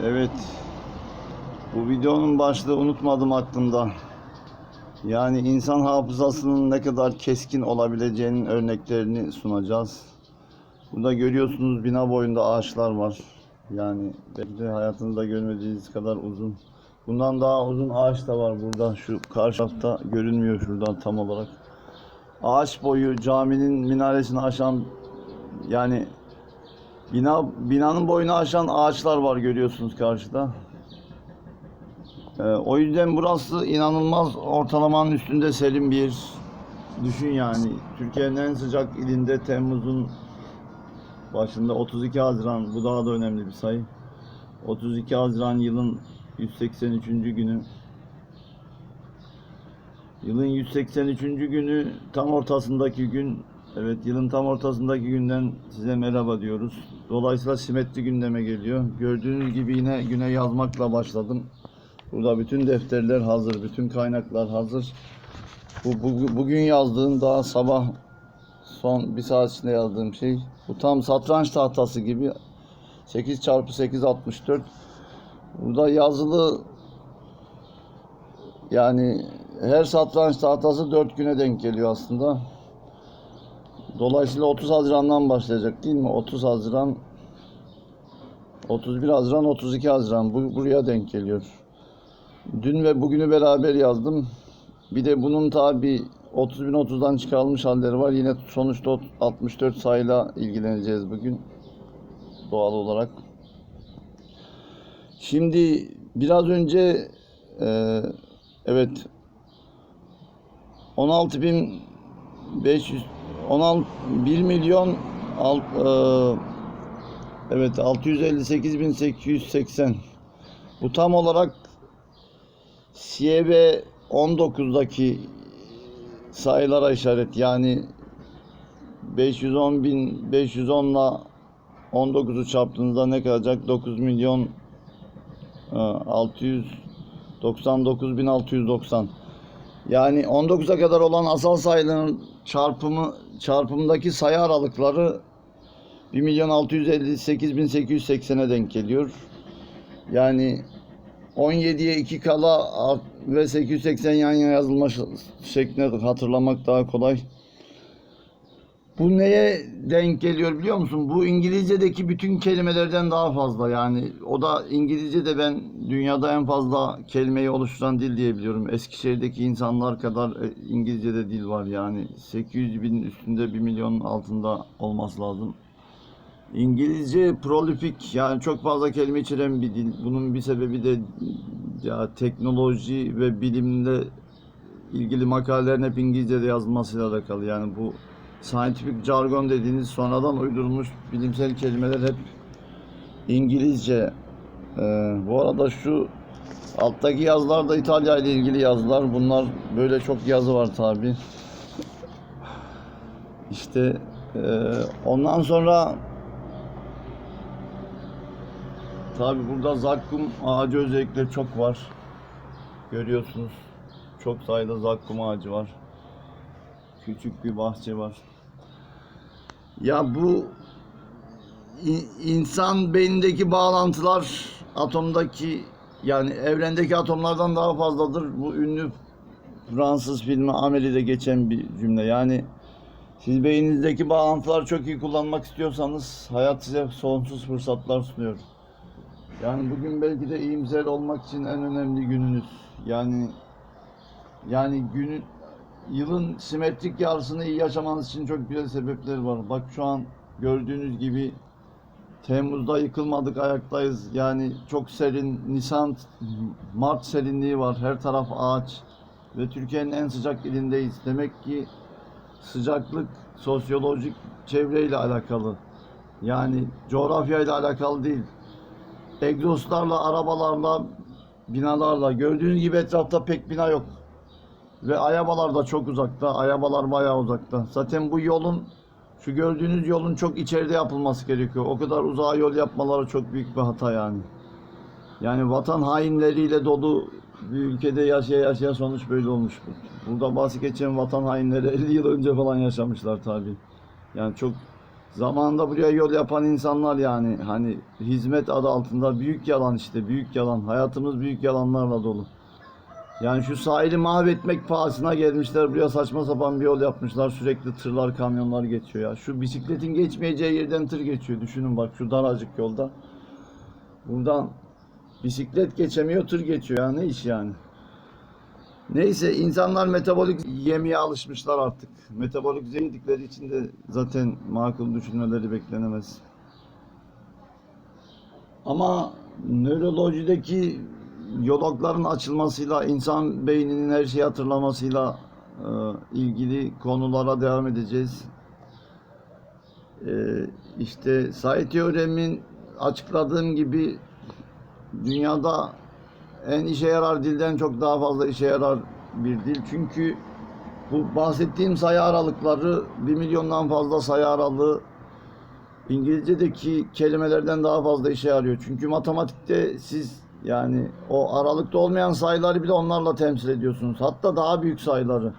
Evet. Bu videonun başlığı unutmadım aklımda. Yani insan hafızasının ne kadar keskin olabileceğinin örneklerini sunacağız. Burada görüyorsunuz bina boyunda ağaçlar var. Yani belki de hayatınızda görmediğiniz kadar uzun. Bundan daha uzun ağaç da var burada. Şu karşı tarafta görünmüyor şuradan tam olarak. Ağaç boyu caminin minaresini aşan yani Bina binanın boyunu aşan ağaçlar var görüyorsunuz karşıda. Ee, o yüzden burası inanılmaz ortalamanın üstünde serin bir düşün yani. Türkiye'nin en sıcak ilinde Temmuz'un başında 32 Haziran bu daha da önemli bir sayı. 32 Haziran yılın 183. günü. Yılın 183. günü tam ortasındaki gün Evet yılın tam ortasındaki günden size merhaba diyoruz. Dolayısıyla simetri gündeme geliyor. Gördüğünüz gibi yine güne yazmakla başladım. Burada bütün defterler hazır, bütün kaynaklar hazır. Bu, bu- bugün yazdığım daha sabah son bir saat içinde yazdığım şey. Bu tam satranç tahtası gibi 8 çarpı 8 64. Burada yazılı yani her satranç tahtası 4 güne denk geliyor aslında. Dolayısıyla 30 Haziran'dan başlayacak değil mi? 30 Haziran 31 Haziran 32 Haziran bu buraya denk geliyor. Dün ve bugünü beraber yazdım. Bir de bunun tabi 30 bin 30'dan çıkarılmış halleri var. Yine sonuçta 64 sayıyla ilgileneceğiz bugün. Doğal olarak. Şimdi biraz önce e, evet 16 bin 500 16 1 milyon al, e, evet 658.880 bu tam olarak CB 19'daki sayılara işaret. Yani 510 bin 510 ile 19'u çarptığınızda ne kalacak? 9 milyon e, 699.690 yani 19'a kadar olan asal sayıların çarpımı çarpımdaki sayı aralıkları 1 milyon 658.880'e denk geliyor. Yani 17'ye 2 kala ve 880 yan yana yazılmış şeklinde hatırlamak daha kolay. Bu neye denk geliyor biliyor musun? Bu İngilizce'deki bütün kelimelerden daha fazla yani. O da İngilizce'de ben dünyada en fazla kelimeyi oluşturan dil diye biliyorum. Eskişehir'deki insanlar kadar e, İngilizce'de dil var yani. 800 bin üstünde 1 milyonun altında olması lazım. İngilizce prolifik yani çok fazla kelime içeren bir dil. Bunun bir sebebi de ya teknoloji ve bilimle ilgili makalelerin hep İngilizce'de yazılmasıyla alakalı. Yani bu scientific jargon dediğiniz sonradan uydurulmuş bilimsel kelimeler hep İngilizce. Ee, bu arada şu alttaki yazılar da İtalya ile ilgili yazılar. Bunlar böyle çok yazı var tabi. İşte e, ondan sonra tabi burada zakkum ağacı özellikle çok var. Görüyorsunuz. Çok sayıda zakkum ağacı var. Küçük bir bahçe var. Ya bu insan beynindeki bağlantılar atomdaki yani evrendeki atomlardan daha fazladır. Bu ünlü Fransız filmi Amelie'de geçen bir cümle. Yani siz beyninizdeki bağlantılar çok iyi kullanmak istiyorsanız hayat size sonsuz fırsatlar sunuyor. Yani bugün belki de iyimser olmak için en önemli gününüz. Yani yani günün yılın simetrik yarısını iyi yaşamanız için çok güzel sebepler var. Bak şu an gördüğünüz gibi Temmuz'da yıkılmadık ayaktayız. Yani çok serin, Nisan, Mart serinliği var. Her taraf ağaç ve Türkiye'nin en sıcak ilindeyiz. Demek ki sıcaklık sosyolojik çevreyle alakalı. Yani coğrafyayla alakalı değil. Egzozlarla, arabalarla, binalarla. Gördüğünüz gibi etrafta pek bina yok. Ve Ayabalar da çok uzakta. Ayabalar bayağı uzakta. Zaten bu yolun şu gördüğünüz yolun çok içeride yapılması gerekiyor. O kadar uzağa yol yapmaları çok büyük bir hata yani. Yani vatan hainleriyle dolu bir ülkede yaşaya yaşaya sonuç böyle olmuş. Burada bahsi geçen vatan hainleri 50 yıl önce falan yaşamışlar tabi. Yani çok Zamanında buraya yol yapan insanlar yani hani hizmet adı altında büyük yalan işte büyük yalan. Hayatımız büyük yalanlarla dolu. Yani şu sahili mahvetmek pahasına gelmişler buraya saçma sapan bir yol yapmışlar. Sürekli tırlar kamyonlar geçiyor ya. Şu bisikletin geçmeyeceği yerden tır geçiyor. Düşünün bak şu daracık yolda. Buradan bisiklet geçemiyor tır geçiyor ya ne iş yani. Neyse insanlar metabolik yemeye alışmışlar artık. Metabolik yedikleri için de zaten makul düşünmeleri beklenemez. Ama nörolojideki yolakların açılmasıyla, insan beyninin her şeyi hatırlamasıyla e, ilgili konulara devam edeceğiz. E, işte Say teoremin açıkladığım gibi dünyada en işe yarar dilden çok daha fazla işe yarar bir dil. Çünkü bu bahsettiğim sayı aralıkları bir milyondan fazla sayı aralığı İngilizce'deki kelimelerden daha fazla işe yarıyor. Çünkü matematikte siz yani o aralıkta olmayan sayıları bile onlarla temsil ediyorsunuz. Hatta daha büyük sayıları.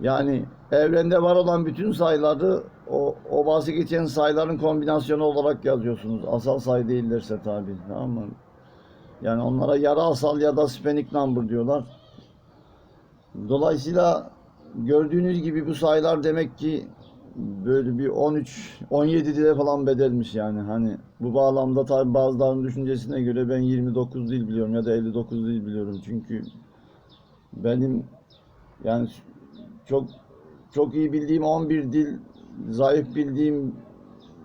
Yani evrende var olan bütün sayıları o, o bahsi geçen sayıların kombinasyonu olarak yazıyorsunuz. Asal sayı değillerse tabii. Tamam mı? Yani onlara yarı asal ya da spenik number diyorlar. Dolayısıyla gördüğünüz gibi bu sayılar demek ki böyle bir 13 17 dile falan bedelmiş yani. Hani bu bağlamda tabi bazılarının düşüncesine göre ben 29 dil biliyorum ya da 59 dil biliyorum. Çünkü benim yani çok çok iyi bildiğim 11 dil, zayıf bildiğim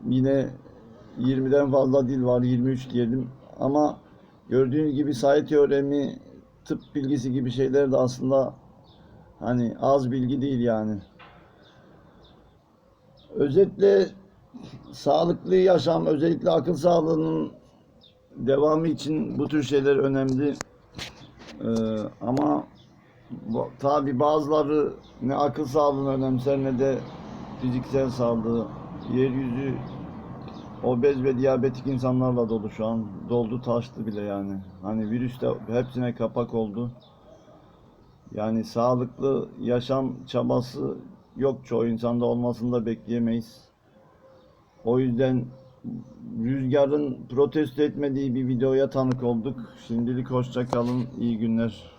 yine 20'den fazla dil var, 23 diyelim. Ama gördüğünüz gibi sayı teoremi, tıp bilgisi gibi şeyler de aslında hani az bilgi değil yani. Özetle sağlıklı yaşam, özellikle akıl sağlığının devamı için bu tür şeyler önemli. Ee, ama tabi bazıları ne akıl sağlığını önemser ne de fiziksel sağlığı. Yeryüzü obez ve diyabetik insanlarla dolu şu an. Doldu taştı bile yani. Hani virüs de hepsine kapak oldu. Yani sağlıklı yaşam çabası yok çoğu insanda olmasını da bekleyemeyiz. O yüzden rüzgarın protesto etmediği bir videoya tanık olduk. Şimdilik hoşça kalın, iyi günler.